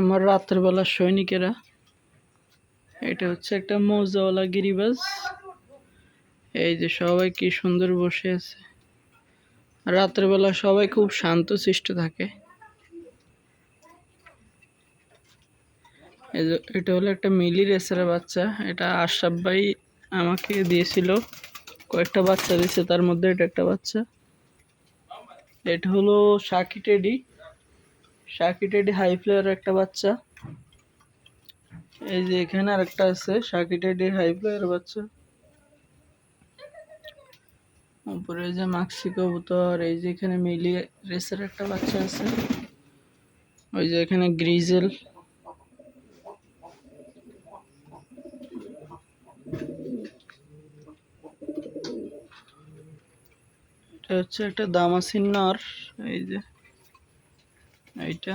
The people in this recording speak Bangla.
আমার রাত্রেবেলা সৈনিকেরা, এটা হচ্ছে একটা মৌজাওয়ালা গিরিবাজ। এই যে সবাই কি সুন্দর বসে আছে। রাত্রেবেলা সবাই খুব শান্ত শিষ্ট থাকে। এটা হলো একটা মিলি রেসার বাচ্চা। এটা আশরাফ ভাই আমাকে দিয়েছিল। কয়েকটা বাচ্চা দিয়েছে, তার মধ্যে এটা একটা বাচ্চা। এটা হলো শাকি টেডি শাকি টেডি হাই ফ্লেয়ার একটা বাচ্চা। এই যে এখানে আরেকটা আছে শাকি টেডি হাই ফ্লেয়ার বাচ্চা। উপরে যে মাক্সি কবুতর এই যে এখানে মিলি রেসের একটা বাচ্চা আছে। ওই যে এখানে গ্রিজেল এটা হচ্ছে একটা দামাসিন এই যে। এইটা।